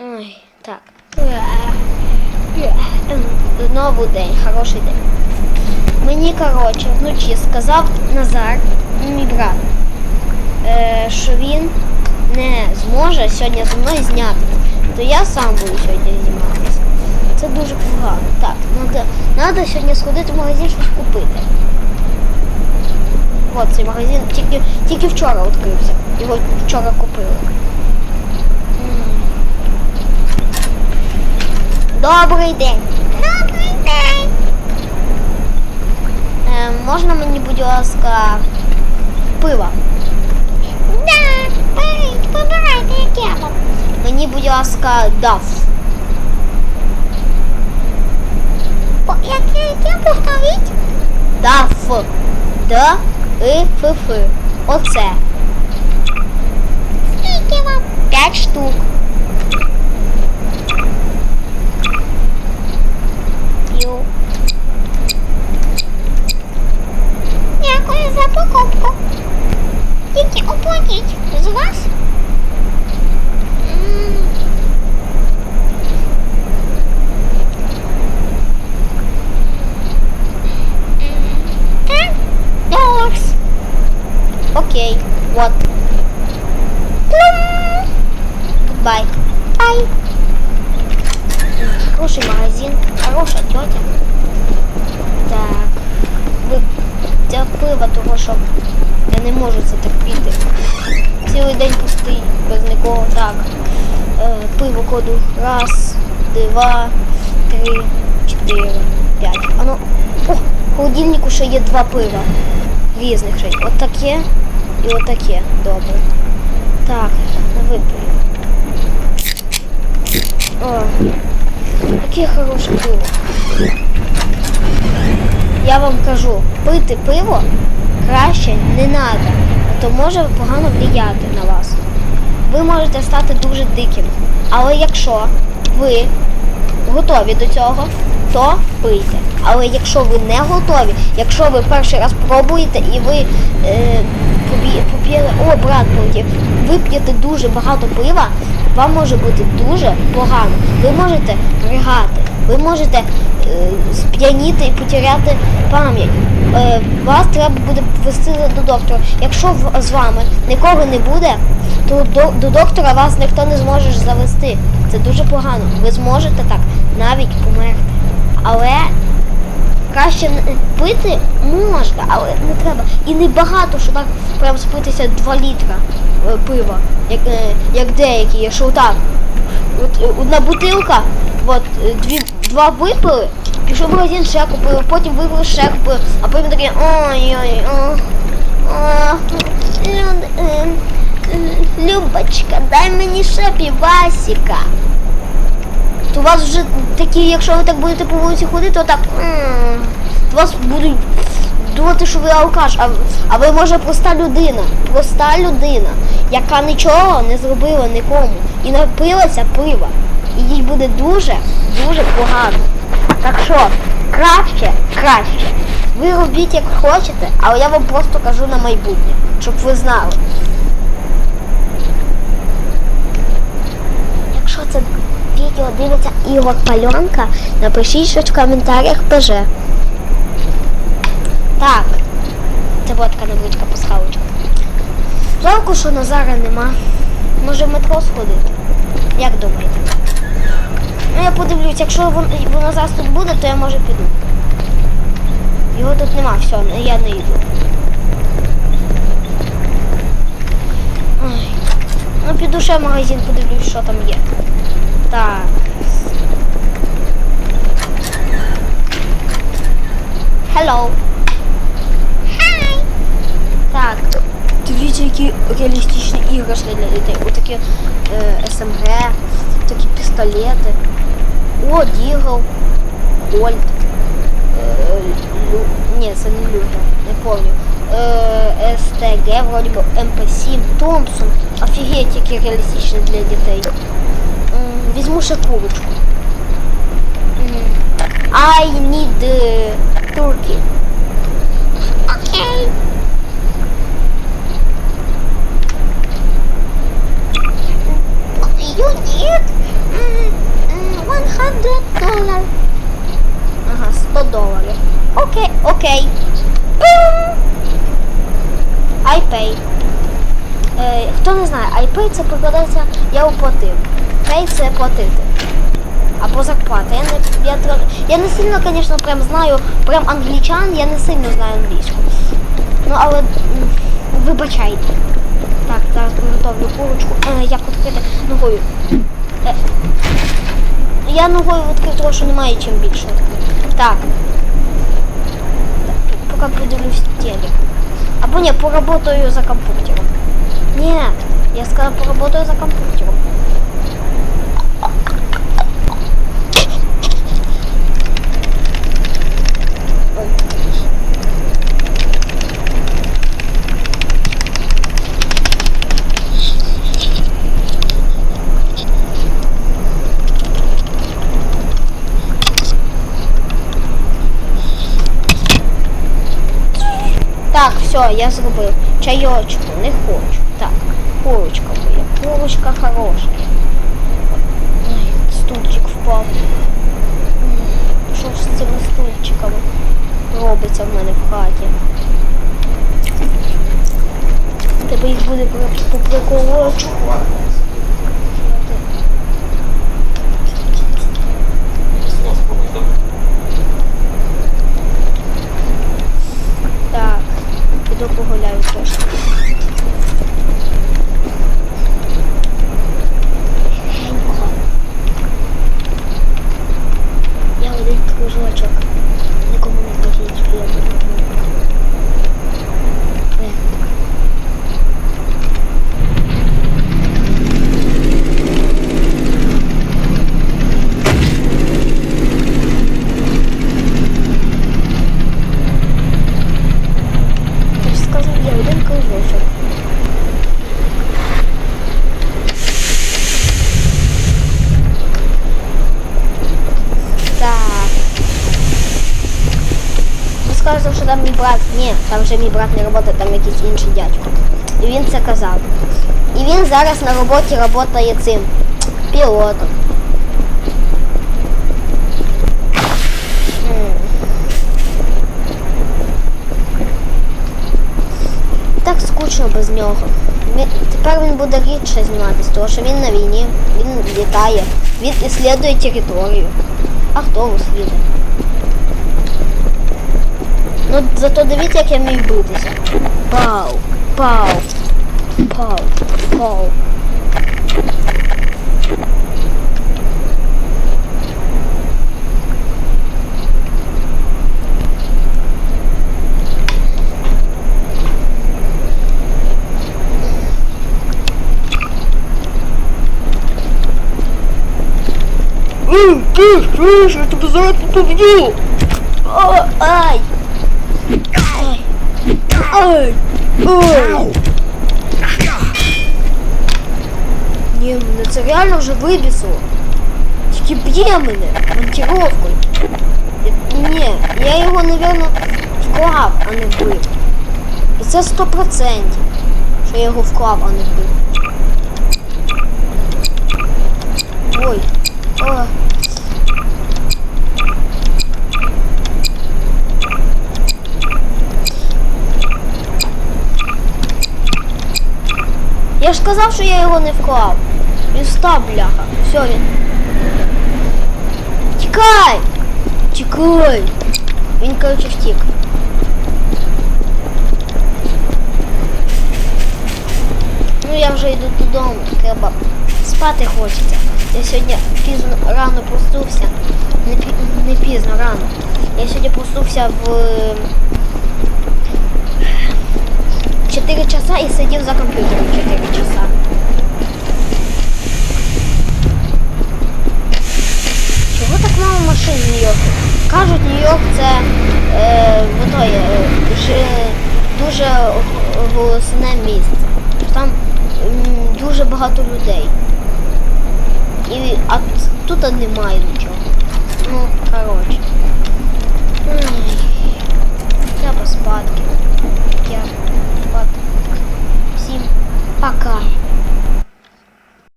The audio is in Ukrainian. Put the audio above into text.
Ой, так. Знову день, хороший день. Мені, коротше, вночі сказав Назар, мій брат, е, що він не зможе сьогодні зі мною зняти. То я сам буду сьогодні зніматися. Це дуже погано. Так, треба, треба сьогодні сходити в магазин щось купити. От цей магазин тільки, тільки вчора відкрився. Його вчора купили. Добрий день. Добрий день. Е, можна мені, будь ласка, пива? Да, беріть, вибирайте, яке вам. Мені, будь ласка, даф. Яке, яке повторіть? Даф. Д, И, Ф, Ф. Оце. Скільки вам? П'ять штук. Ю. Дякую за покупку. Тільки оплатіть з вас. М. М. Так? Долларс. Окей, вот. Бай. Бай. Хороший хорошая тетя. Так. Ви це пиво, того що я не можу це терпіти. Цілий день пустий, без нікого. Так. Е, пиво коду. Раз, два, три, чотири, п'ять. А ну. О, в холодильнику ще є два пива. Різних ще. От таке і от таке. Добре. Так, випию. О, яке хороше пиво. Я вам кажу, пити пиво краще не треба, то може погано влияти на вас. Ви можете стати дуже диким. Але якщо ви готові до цього, то пийте. Але якщо ви не готові, якщо ви перший раз пробуєте і ви е, поп'єте, о, брат полетів, вип'єте дуже багато пива, вам може бути дуже погано. Ви можете ригати, ви можете е, сп'яніти і потеряти пам'ять. Е, вас треба буде вести до доктора. Якщо з вами нікого не буде, то до, до доктора вас ніхто не зможе завести. Це дуже погано. Ви зможете так навіть померти. Але краще пити можна, але не треба. І не багато, що так прям спитися 2 літра е, пива, як, е, як деякі, що так. От е, одна бутилка, от дві, два випили, пішов в магазин, ще купив, потім випили, ще купив, а потім такі ой-ой, о, о, Люд, е, е, Любочка, дай мені ще півасика. То у вас вже такі, якщо ви так будете по вулиці ходити, то так вас будуть думати, що ви алкаш, а, а ви може проста людина, проста людина, яка нічого не зробила нікому і напилася пива. І їй буде дуже, дуже погано. Так що, краще, краще. Ви робіть як хочете, але я вам просто кажу на майбутнє, щоб ви знали. Якщо це відео дивиться Ігор Пальонка, напишіть щось в коментарях ПЖ. Так, це водка невеличка пасхалочка. Жалко, що Назара нема. Може в метро сходити? Як думаєте? Ну я подивлюсь, якщо вон- вона зараз тут буде, то я може піду. Його тут нема, все, я не йду. Ой. Ну піду ще в магазин, подивлюсь, що там є. Так. Hello. Так. Дивіться, які реалістичні іграшки для дітей. Отакі е, СМГ, такі пістолети. О, Дігл, Кольт. Е, Лю... Ні, це не Люгер, не помню. Е, СТГ, вроді би МП7, Томпсон. Офігеть, які реалістичні для дітей. Візьму ще курочку. I need uh, turkey. Okay. Це прикладається я оплатив. Pay це платити. Або зарплата. Я не, я, я не сильно, звісно, прям знаю, прям англічан, я не сильно знаю англійську. Ну, але вибачайте. Так, зараз приготовлю курочку. Е, як відкрити ногою. Е, я ногою відкрив, тому що немає чим більше відкрити. Так. Поки подивлюсь телек. Або ні, поработаю за компьютером. Нет, я сказала, поработаю за компьютером. Так, все, я зробив. Чайочку, не хочу. Курочка моя. хорошая. хороша. Ой, стульчик впав. М, Що ж з цими стульчиками робиться в мене в хаті? Тебе їх буде по- брат. Ні, там вже мій брат не працює, там якийсь інший дядько. І він це казав. І він зараз на роботі працює цим пілотом. М. Так скучно без нього. Він, тепер він буде рідше зніматись, тому що він на війні, він літає, він іслідує територію. А хто вислідує? Ну, зато дивіться, як я вмію битися. Пау, пау, пау, пау. Эй, ты, слышь, я тебя за это победил! О, ай! Ай! Ні, мене це реально вже вибісило. Тільки б'є мене монтировкою. Я- Ні, я його, напевно, вклав, а не вбив. І це сто процентів, що я його вклав, а не вбив. Ой. О. Я ж сказав, що я його не вклав. Він став, бляха. Все, він. Тікай! Тікай! Він, коротше, втік. Ну я вже йду додому, треба спати хочеться. Я сьогодні пізно рано проснувся. Не, не пізно, рано. Я сьогодні проснувся в 4 часа і сидів за комп'ютером 4 часа. Чого так мало машин в Нью-Йорку? Кажуть, Нью-Йорк це е, той, е, ж- дуже голосне місце. Там дуже багато людей. І, а тут немає нічого. Ну, коротше. Ай, Треба спадки. Я faca.